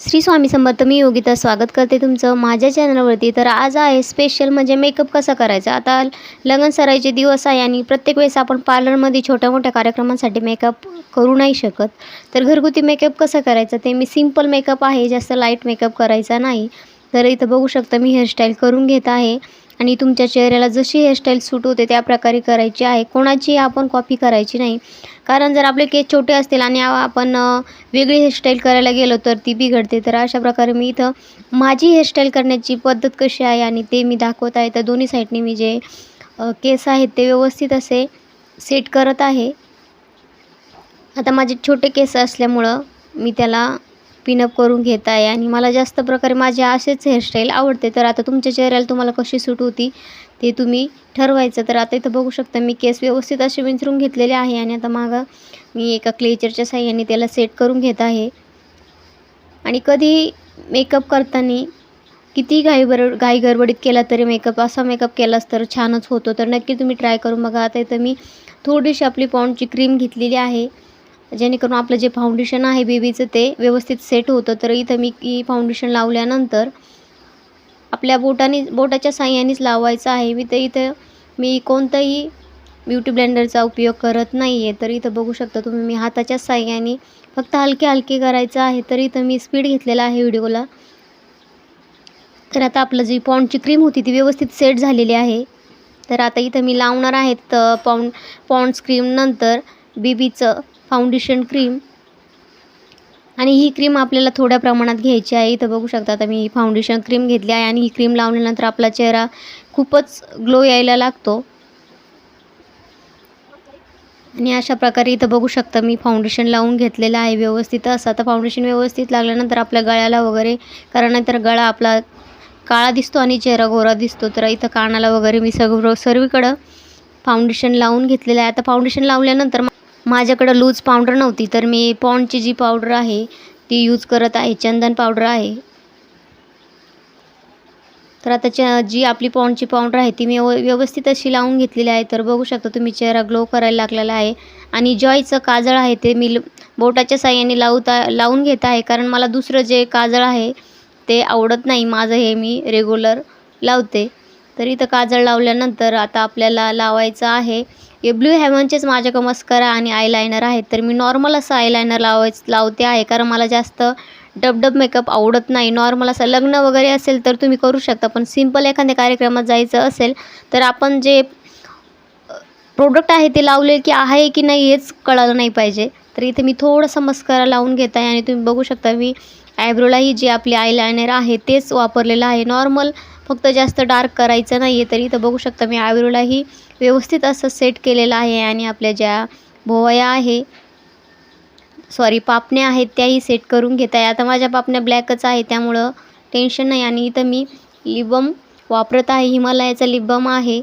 श्री स्वामी समर्थ मी योगिता स्वागत करते तुमचं माझ्या चॅनलवरती तर आज आहे स्पेशल म्हणजे मेकअप कसा करायचा? आता लग्न सराईचे दिवस आहे आणि प्रत्येक वेळेस आपण पार्लरमध्ये छोट्या मोठ्या कार्यक्रमांसाठी मेकअप करू नाही शकत. तर घरगुती मेकअप कसं करायचं? ते मी सिंपल मेकअप आहे जास्त लाइट मेकअप करायचा नाही. तर इथं बघू शकता मी हेअरस्टाईल करून घेत आहे. आणि तुमच्या चेहऱ्याला जशी हेअरस्टाईल सूट होते त्या प्रकारे करायची आहे. कोणाची आपण कॉपी करायची नाही. कारण जर आपले केस छोटे असतील आणि आपण वेगळी हेअरस्टाईल करायला गेलो तर ती बिघडते. तर अशा प्रकारे मी इथं माझी हेअरस्टाईल करण्याची पद्धत कशी आहे आणि ते मी दाखवत आहे. तर दोन्ही साईडने मी जे केस आहेत ते व्यवस्थित असे सेट करत आहे. आता माझे छोटे केस असल्यामुळं मी त्याला पिनअप करून घेत आहे आणि मला जास्त प्रकारे माझे असेच हेअरस्टाईल आवडते. तर आता तुमच्या चेहऱ्याला तुम्हाला कशी सूट होती ते तुम्ही ठरवायचं. तर आता इथं बघू शकता मी केस व्यवस्थित असे विंचरून घेतलेले आहे आणि आता मागं मी एका क्लेचरच्या साह्याने त्याला सेट करून घेत आहे. आणि कधी मेकअप करताना किती घाई बर घाई गडबडीत केला तरी मेकअप असा मेकअप केलाच तर छानच होतो. तर नक्की तुम्ही ट्राय करून बघा. आता इथं मी थोडीशी आपली पॉन्डची क्रीम घेतलेली आहे. जेणेकरून आपलं जे फाउंडेशन आहे बेबीचं ते व्यवस्थित सेट होतं. तर इथं मी की फाउंडेशन लावल्यानंतर आपल्या बोटाने बोटाच्या साह्यानेच लावायचं आहे. मी तर इथं मी कोणताही ब्युटी ब्लेंडरचा उपयोग करत नाही आहे तर इथं बघू शकता तुम्ही मी हाताच्या साह्याने फक्त हलके हलके करायचं आहे. तर इथं मी स्पीड घेतलेला आहे व्हिडिओला. तर आता आपलं जी पॉन्डची क्रीम होती ती व्यवस्थित सेट झालेली आहे. तर आता इथं मी लावणार आहेत तर पॉन्ड पॉन्ड्स क्रीम नंतर बीबीचं फाउंडेशन क्रीम आणि ही क्रीम आपल्याला थोड्या प्रमाणात घ्यायची आहे. इथं बघू शकता आता मी फाउंडेशन क्रीम घेतली आहे आणि ही क्रीम लावल्यानंतर आपला चेहरा खूपच ग्लो यायला लागतो. आणि अशा प्रकारे इथं बघू शकता मी फाउंडेशन लावून घेतलेलं आहे व्यवस्थित. असं आता फाउंडेशन व्यवस्थित लागल्यानंतर आपल्या गळ्याला वगैरे कारण नाहीतर गळा आपला काळा दिसतो आणि चेहरा गोरा दिसतो. तर इथं कानाला वगैरे मी सगळं सर्वीकडं फाउंडेशन लावून घेतलेलं आहे. आता फाउंडेशन लावल्यानंतर मा- माझ्याकडं लूज पावडर नव्हती तर मी पॉन्डची जी पावडर आहे ती यूज करत आहे चंदन पावडर आहे. तर आता च जी आपली पॉन्डची पावडर आहे ती मी व्यव- व्यवस्थित अशी लावून घेतलेली आहे. तर बघू शकता तुम्ही चेहरा ग्लो करायला लागलेला आहे. आणि जॉयचं काजळ आहे ते मी ल- बोटाच्या साह्याने लावता लावून घेत आहे. कारण मला दुसरं जे काजळ आहे ते आवडत नाही. माझं हे मी रेग्युलर लावते. तर इथं काजळ लावल्यानंतर आता आपल्याला लावायचं आहे. हे ब्ल्यू हेव्हनचेच माझ्याकडं मस्करा आणि आयलायनर आहेत. तर मी नॉर्मल असं आयलायनर लावायच लावते आहे कारण मला जास्त डबडब मेकअप आवडत नाही. नॉर्मल असं लग्न वगैरे असेल तर तुम्ही करू शकता पण सिंपल एखाद्या कार्यक्रमात जायचं असेल तर आपण जे प्रोडक्ट आहे ते लावले की आहे की नाही हेच कळालं नाही पाहिजे. तर इथे मी थोडंसं मस्करा लावून घेत आहे आणि तुम्ही बघू शकता मी आयब्रोलाही जे आपले आयलायनर आहे तेच वापरलेलं आहे. नॉर्मल फक्त जास्त डार्क करायचं नाही आहे तर इथं बघू शकता मी आयब्रोलाही व्यवस्थित असं सेट केलेलं आहे आणि आपल्या ज्या भोवया आहे सॉरी पापण्या आहेत त्याही सेट करून घेत आहे. आता माझ्या पापण्या ब्लॅकच आहे त्यामुळं टेन्शन नाही आणि इथं मी लिबम वापरत आहे हिमालयाचा लिबम आहे.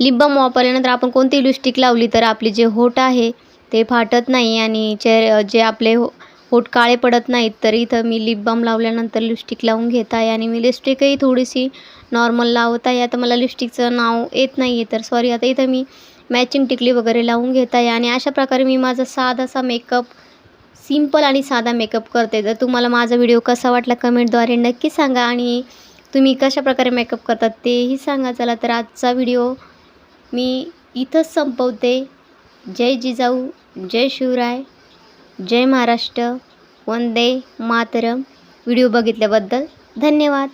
लिबम वापरल्यानंतर आपण कोणती लिपस्टिक लावली तर आपली जे होट आहे ते फाटत नाही आणि चेहरे जे आपले हो होट काळे पडत नाहीत तर इथं मी लिप बाम लावल्यानंतर लिपस्टिक लावून घेत आहे आणि मी लिपस्टिकही थोडीशी नॉर्मल लावत आहे. आता मला लिपस्टिकचं नाव येत नाही आहे तर सॉरी आता इथं मी मॅचिंग टिकली वगैरे लावून घेत आहे आणि अशा प्रकारे मी माझा साधासा मेकअप सिंपल आणि साधा मेकअप करते. तर तुम्हाला माझा व्हिडिओ कसा वाटला कमेंटद्वारे नक्की सांगा आणि तुम्ही कशा प्रकारे मेकअप करतात तेही सांगा. चला तर आजचा व्हिडिओ मी इथंच संपवते. जय जिजाऊ जय शिवराय. जय महाराष्ट्र. वंदे मातरम. व्हिडिओ बघितल्याबद्दल धन्यवाद.